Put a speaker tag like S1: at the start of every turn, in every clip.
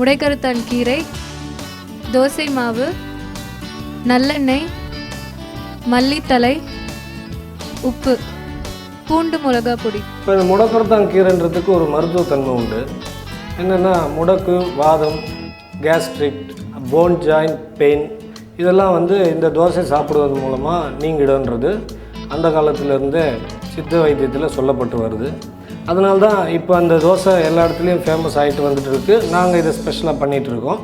S1: முடைக்கருத்தான் கீரை தோசை மாவு நல்லெண்ணெய் மல்லித்தலை உப்பு பூண்டு மிளகா பொடி.
S2: இப்போ இந்த முடக்கருத்தான் கீரைன்றதுக்கு ஒரு மருத்துவத்தன்மை உண்டு. என்னென்னா முடக்கு வாதம் கேஸ்ட்ரிக் போன் ஜாயிண்ட் பெயின் இதெல்லாம் வந்து இந்த தோசை சாப்பிடுவது மூலமாக நீங்கிடும்ன்றது. அந்த காலத்திலேருந்தே சித்த வைத்தியத்தில் சொல்லப்பட்டு வருது. அதனால தான் இப்போ அந்த தோசை எல்லா இடத்துலையும் ஃபேமஸ் ஆகிட்டு வந்துட்டு இருக்குது நாங்கள் இதை ஸ்பெஷலாக பண்ணிகிட்டு இருக்கோம்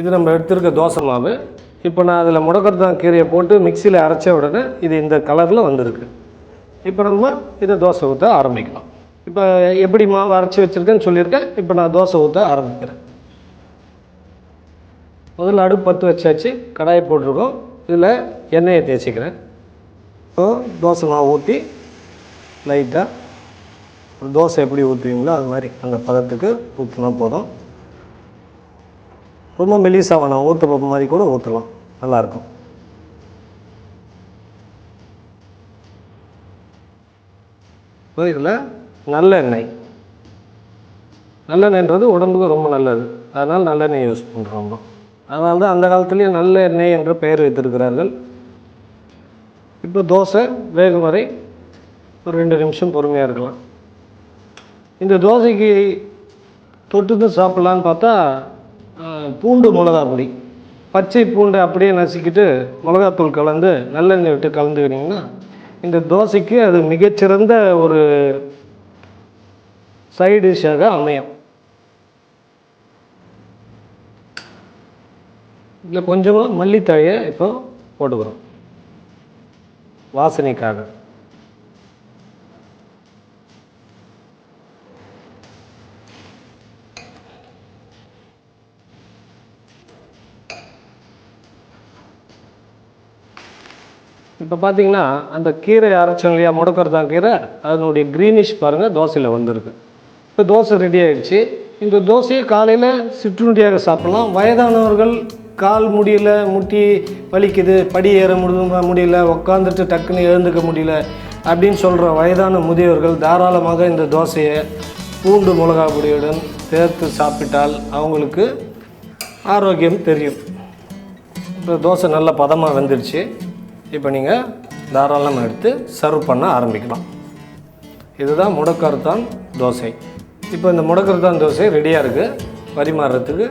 S2: இது நம்ம எடுத்திருக்க தோசை மாவு. இப்போ நான் அதில் முடக்கத்தான் கீரையை போட்டு மிக்சியில் அரைச்ச உடனே இது இந்த கலரில் வந்திருக்கு. இப்போ நம்ம இதை தோசை ஊற்ற ஆரம்பிக்கலாம். இப்போ எப்படி மாவு அரைச்சி வச்சுருக்கேன்னு சொல்லியிருக்கேன். இப்போ நான் தோசை ஊற்ற ஆரம்பிக்கிறேன். முதல்ல அடுப்பு பற்ற வச்சாச்சு. கடாயை போட்டிருக்கோம். இதில் எண்ணெயை தேய்ச்சிக்கிறேன். இப்போ தோசை மாவு ஊற்றி லைட்டாக தோசை எப்படி ஊற்றுவீங்களோ அது மாதிரி அந்த பதத்துக்கு ஊற்றினா போதும். ரொம்ப மெலிசாக வேணாம். ஊற்ற மாதிரி கூட ஊற்றலாம் நல்லாயிருக்கும். இப்போ இதில் நல்லெண்ணெய். நல்லெண்ணெய்ன்றது உடம்புக்கு ரொம்ப நல்லது. அதனால் நல்லெண்ணெய் யூஸ் பண்ணுறோம் அதனால தான் அந்த காலத்துலேயும் நல்ல எண்ணெய் என்ற பெயர் வைத்திருக்கிறார்கள். இப்போ தோசை வேகும் வரை ஒரு ரெண்டு நிமிஷம் பொறுமையாக இருக்கலாம். இந்த தோசைக்கு தொட்டுட்டு சாப்பிட்லான்னு பார்த்தா பூண்டு மிளகா பொடி பச்சை பூண்டை அப்படியே நசுக்கிட்டு மிளகாத்தூள் கலந்து நல்லெண்ணெய் விட்டு கலந்துக்கிறீங்கன்னா இந்த தோசைக்கு அது மிகச்சிறந்த ஒரு சைடு டிஷ்ஷாக அமையும். இதில் கொஞ்சமாக மல்லித்தழையை இப்போ போட்டுக்கிறோம். வாசனைக்காக. இப்போ பார்த்தீங்கன்னா அந்த கீரை அரைச்சோம் இல்லையா முடக்கறதான் கீரை அதனுடைய க்ரீனிஷ் பாருங்கள் தோசையில் வந்திருக்கு. இப்போ தோசை ரெடி ஆகிடுச்சு இந்த தோசையை காலையில் சிற்றுண்டியாக சாப்பிடலாம். வயதானவர்கள் கால் முடியல முட்டி வலிக்குது படி ஏற முடி முடியல உட்காந்துட்டு டக்குன்னு எழுந்துக்க முடியல அப்படின்னு சொல்கிற வயதான முதியவர்கள் தாராளமாக இந்த தோசையை பூண்டு மிளகா பொடியுடன் சேர்த்து சாப்பிட்டால் அவங்களுக்கு ஆரோக்கியம் தெரியும். இப்போ தோசை நல்ல பதமாக வந்துடுச்சு இப்போ நீங்கள் தாராளமாக எடுத்து சர்வ் பண்ண ஆரம்பிக்கலாம். இதுதான் முடக்கருத்தான் தோசை. இப்போ இந்த முடக்கருத்தான் தோசை ரெடியாக இருக்குது பரிமாறுறதுக்கு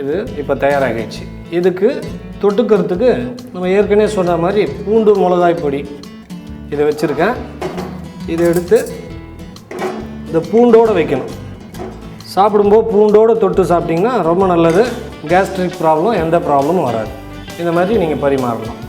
S2: இது இப்போ தயாராகிடுச்சு. இதுக்கு தொட்டுக்கிறதுக்கு நம்ம ஏற்கனவே சொன்ன மாதிரி பூண்டு மிளகாய் பொடி இதை வச்சுருக்கேன். இதை எடுத்து இந்த பூண்டோடு வைக்கணும். சாப்பிடும்போது பூண்டோடு தொட்டு சாப்பிட்டிங்கன்னா ரொம்ப நல்லது. கேஸ்ட்ரிக் ப்ராப்ளம் எந்த ப்ராப்ளமும் வராது. இந்த மாதிரி நீங்கள் பரிமாறலாம்.